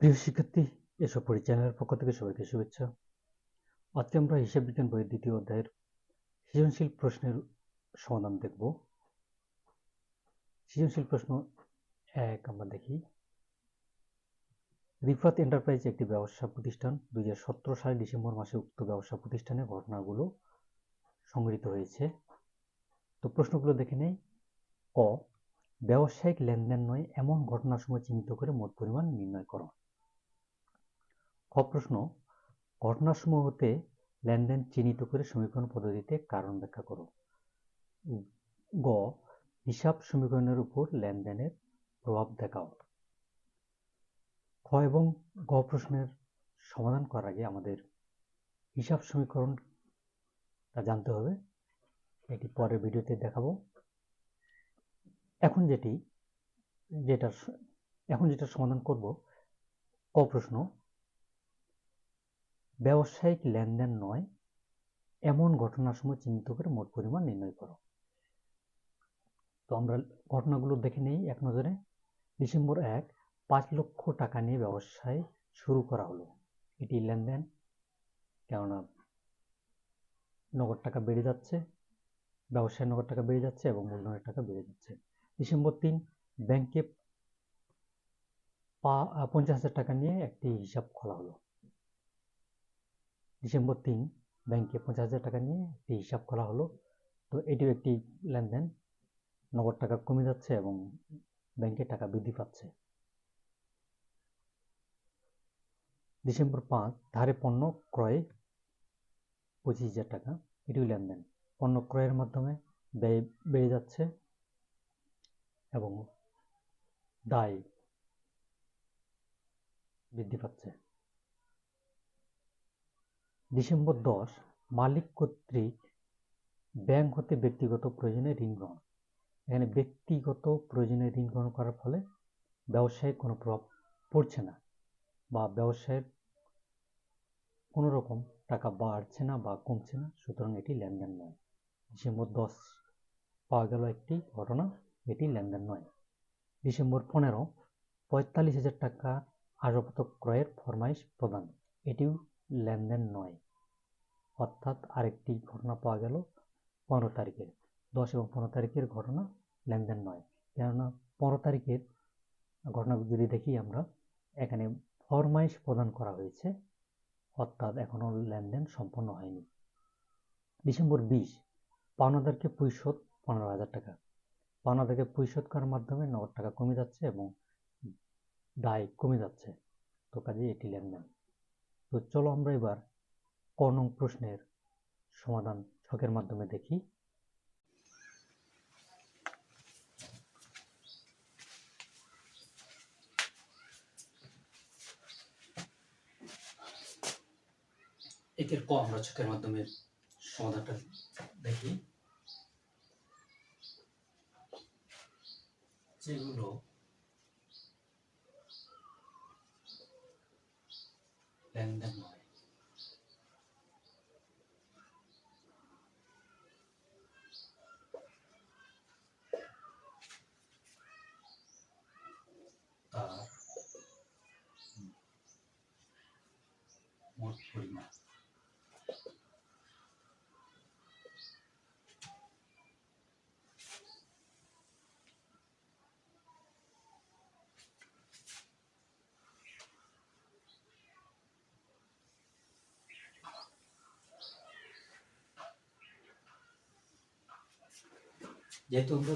প্রিয় শিক্ষার্থী, এসব পরিচালনার পক্ষ থেকে সবাইকে শুভেচ্ছা। আজকে আমরা হিসাব বিজ্ঞান বইয়ের দ্বিতীয় অধ্যায়ের সৃজনশীল প্রশ্নের সমাধান দেখব। সৃজনশীল প্রশ্ন এক আমরা দেখি। রিফাত এন্টারপ্রাইজ একটি ব্যবসা প্রতিষ্ঠান। দুই সালে ডিসেম্বর মাসে উক্ত ব্যবসা প্রতিষ্ঠানের ঘটনাগুলো সংগৃহীত হয়েছে। তো প্রশ্নগুলো দেখে নেই। ক, ব্যবসায়িক লেনদেন নয়, এমন ঘটনাসমূহ চিহ্নিত করে মোট পরিমাণ নির্ণয় করো। খ প্রশ্ন ঘটনাসমূহ হতে লেনদেন চিহ্নিত করে সমীকরণ পদ্ধতিতে কারণ ব্যাখ্যা করো। গ, হিসাব সমীকরণের উপর লেনদেনের প্রভাব দেখাও। খ এবং গ প্রশ্নের সমাধান করার আগে আমাদের হিসাব সমীকরণটা জানতে হবে। এটি পরের ভিডিওতে দেখাবো। এখন যেটি যেটা এখন যেটা সমাধান করব, ক প্রশ্ন ব্যবসায়িক লেনদেন নয়, এমন ঘটনাসমূহ চিহ্নিত করে মোট পরিমাণ নির্ণয় করো। তো আমরা ঘটনাগুলো দেখে নেই, এক নজরে। ডিসেম্বর এক, পাঁচ লক্ষ টাকা নিয়ে ব্যবসায় শুরু করা হলো। এটি লেনদেন, কেননা নগদ টাকা বেড়ে যাচ্ছে, ব্যবসায় নগদ টাকা বেড়ে যাচ্ছে এবং মূলধনের টাকা বেড়ে যাচ্ছে। ডিসেম্বর তিন, ব্যাংকে পঞ্চাশ হাজার টাকা নিয়ে একটি হিসাব খোলা হলো। ডিসেম্বর তিন, ব্যাংকে পঞ্চাশ হাজার টাকা নিয়ে একটি হিসাব খোলা হলো। তো এটিও একটি লেনদেন। নগদ টাকা কমে যাচ্ছে এবং ব্যাংকে টাকা বৃদ্ধি পাচ্ছে। ডিসেম্বর পাঁচ, ধারে পণ্য ক্রয় পঁচিশ হাজার টাকা। এটিও লেনদেন। পণ্য ক্রয়ের মাধ্যমে ব্যয় বেড়ে যাচ্ছে এবং দায় বৃদ্ধি পাচ্ছে। ডিসেম্বর দশ, মালিক কর্তৃক ব্যাংক হতে ব্যক্তিগত প্রয়োজনে ঋণ গ্রহণ। এখানে ব্যক্তিগত প্রয়োজনে ঋণ গ্রহণ করার ফলে ব্যবসায় কোনো প্রভাব পড়ছে না বা ব্যবসায়ের কোনো রকম টাকা বাড়ছে না বা কমছে না, সুতরাং এটি লেনদেন নয়। ডিসেম্বর দশ পাওয়া গেল একটি ঘটনা, এটি লেনদেন নয়। ডিসেম্বর পনেরো, পঁয়তাল্লিশ হাজার টাকা আসবাবপত্র ক্রয়ের ফরমাইশ প্রদান। এটিও লেনদেন নয়। অর্থাৎ আরেকটি ঘটনা পাওয়া গেল পনেরো তারিখের। দশ এবং পনেরো তারিখের ঘটনা লেনদেন নয়। কেননা পনেরো তারিখের ঘটনা যদি দেখি আমরা, এখানে ফরমাইশ প্রদান করা হয়েছে, অর্থাৎ এখনও লেনদেন সম্পন্ন হয়নি। ডিসেম্বর বিশ, পাওনাদারকে পরিশোধ পনেরো হাজার টাকা। পাওনাদারকে পরিশোধ করার মাধ্যমে নগদ টাকা কমে যাচ্ছে এবং দায় কমে যাচ্ছে। তো কাজে এটি লেনদেন। তো চলো আমরা এবার ক নং প্রশ্নের সমাধান ছকের মাধ্যমে দেখি। একের ক আমরা ছকের মাধ্যমে সমাধানটা দেখি। যেগুলো লেনদেন নয় তার মোট পরিমাণ যেহেতু আমরা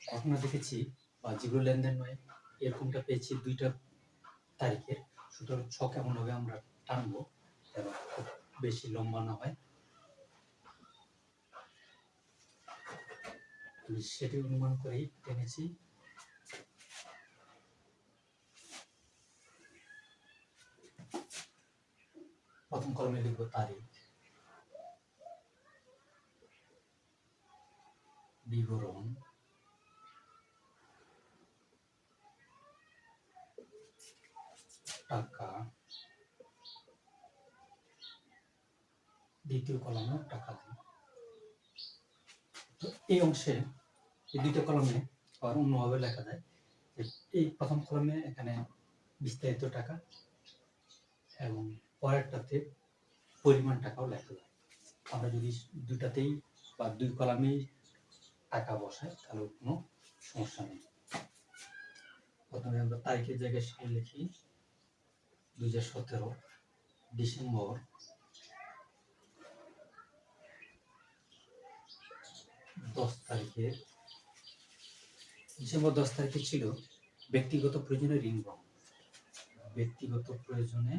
ঘটনা দেখেছি, বা যেগুলো লেনদেন নয়, এরকমটা পেয়েছি দুইটা তারিখের। সুতরাং ছ কেমন হবে আমরা টানবো এবং খুব বেশি লম্বা না হয়। সেটি অনুমান করেই টেনেছি। প্রথম কলমে লিখব তারিখ। বিবরণ। টাকা। দ্বিতীয় কলমে টাকা দিন। তো এই অংশে, এই দ্বিতীয় কলমে আবার অন্যভাবে লেখা যায় এই প্রথম কলমে এখানে বিস্তারিত টাকা এবং পরেরটাতে পরিমাণ টাকাও লেখা যায়। আমরা যদি দুটাতেই বা দুই কলামেই টাকা বসাই তাহলে কোনো সমস্যা নেই। প্রথমে আমরা তারিখের জায়গায় সাল লিখি, দুই হাজার সতেরো, ডিসেম্বর। দশ তারিখের ডিসেম্বর দশ তারিখে ছিল ব্যক্তিগত প্রয়োজনে ঋণ ব্যক্তিগত প্রয়োজনে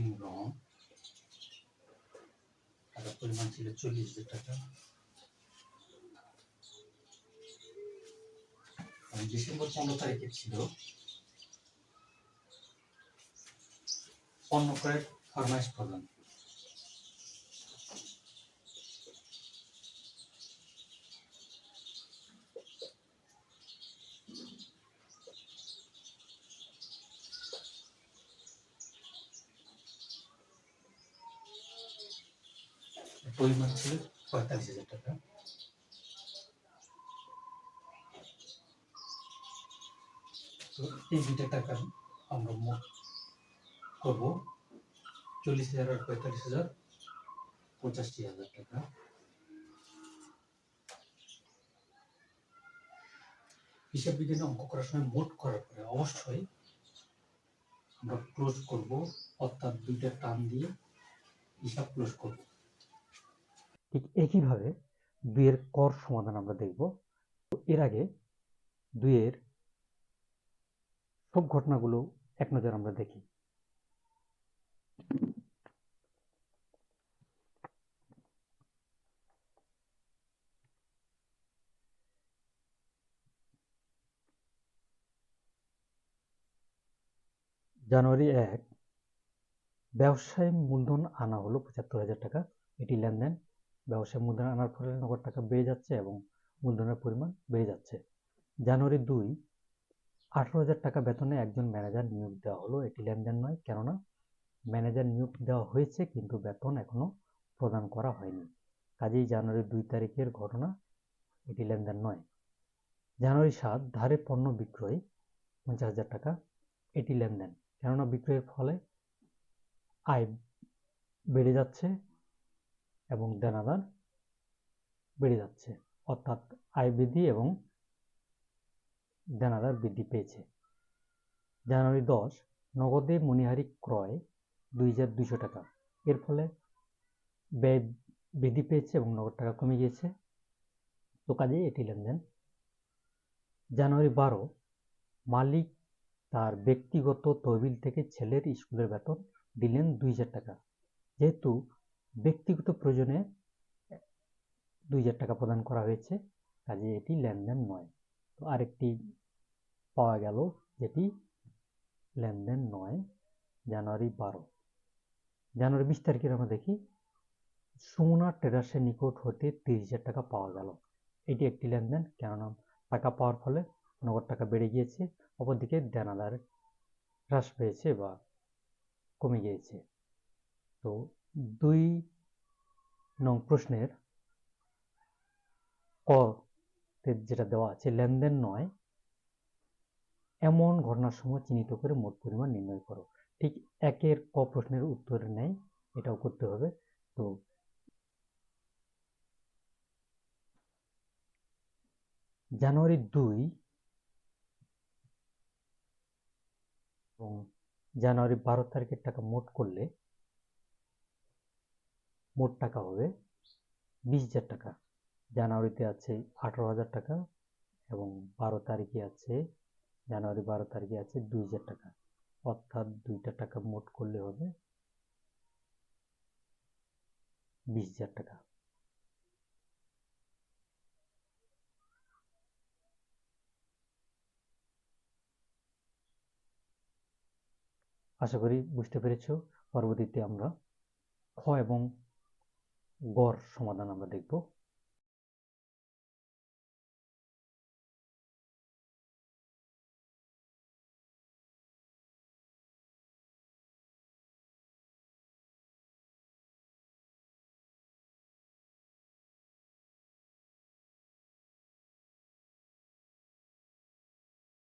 ঋণ গ্রহণ টাকার পরিমাণ ছিল চল্লিশ হাজার টাকা। ডিসেম্বর পনেরো তারিখে ছিল। পণ্য ক্রয়ের ফরমাইশ প্রদান পরিমাণ ছিল পঁয়তাল্লিশ হাজার টাকা। এই দুইটা টাকা আমরা মোট করব চল্লিশ হাজার আর পঁয়তাল্লিশ হাজার পঁচাশি হাজার টাকা। হিসাব বিজ্ঞানে অঙ্ক করার সময় মোট করার পরে অবশ্যই আমরা ক্লোজ করব, অর্থাৎ দুইটা টান দিয়ে হিসাব ক্লোজ করব। ঠিক একইভাবে দুইয়ের কর সমাধান আমরা দেখব। তো এর আগে দুইয়ের সব ঘটনাগুলো এক নজর আমরা দেখি। জানুয়ারি এক, ব্যবসায় মূলধন আনা হলো পঁচাত্তর হাজার টাকা। এটি লেনদেন ব্যবসায় মূলধন আনার ফলে নগদ টাকা বেড়ে যাচ্ছে এবং মূলধনের পরিমাণ বেড়ে যাচ্ছে। জানুয়ারি দুই, আঠারো হাজার টাকা বেতনে একজন ম্যানেজার নিয়োগ দেওয়া হলো। এটি লেনদেন নয়, কেননা ম্যানেজার নিয়োগ দেওয়া হয়েছে কিন্তু বেতন এখনও প্রদান করা হয়নি। কাজেই জানুয়ারি দুই তারিখের ঘটনা এটি লেনদেন নয়। জানুয়ারি সাত, ধারে পণ্য বিক্রয় পঞ্চাশ হাজার টাকা, এটি লেনদেন। কেননা বিক্রয়ের ফলে আয় বেড়ে যাচ্ছে এবং দেনাদার বেড়ে যাচ্ছে। অর্থাৎ আয় বৃদ্ধি এবং দেনাদার বৃদ্ধি পেয়েছে। জানুয়ারি দশ, নগদে মনিহারি ক্রয় দুই হাজার দুশো টাকা। এর ফলে ব্যয় বৃদ্ধি পেয়েছে এবং নগদ টাকা কমে গিয়েছে। তো কাজেই এটি লেনদেন। জানুয়ারি বারো, মালিক তার ব্যক্তিগত তহবিল থেকে ছেলের স্কুলের বেতন দিলেন দুই হাজার টাকা। যেহেতু ব্যক্তিগত প্রয়োজনে দুই হাজার টাকা প্রদান করা হয়েছে, কাজে এটি লেনদেন নয়। তো আরেকটি পাওয়া গেল, যেটি লেনদেন নয়, জানুয়ারি বারো। জানুয়ারি বিশ তারিখের আমরা দেখি, সুমনা ট্রেডার্সের নিকট হতে তিরিশ হাজার টাকা পাওয়া গেল। এটি একটি লেনদেন, কেননা টাকা পাওয়ার ফলে নগদ টাকা বেড়ে গিয়েছে, অপরদিকে দেনাদার হ্রাস পেয়েছে বা কমে গিয়েছে। তো দুই নং প্রশ্নের ক যেটা দেওয়া আছে, লেনদেন নয়, এমন ঘটনার সময় চিহ্নিত করে মোট পরিমাণ নির্ণয় করো। ঠিক একের ক প্রশ্নের উত্তর নেয় এটাও করতে হবে। তো জানুয়ারি দুই এবং জানুয়ারি বারো তারিখের টাকা মোট করলে মোট টাকা হবে বিশ হাজার টাকা। জানুয়ারিতে আছে আঠারো হাজার টাকা এবং বারো তারিখে আছে, জানুয়ারি বারো তারিখে আছে দুই হাজার টাকা। অর্থাৎ দুইটা টাকা মোট করলে হবে বিশ হাজার টাকা। আশা করি বুঝতে পেরেছ। পরবর্তীতে আমরা খ এবং গড় সমাধান আমরা দেখব।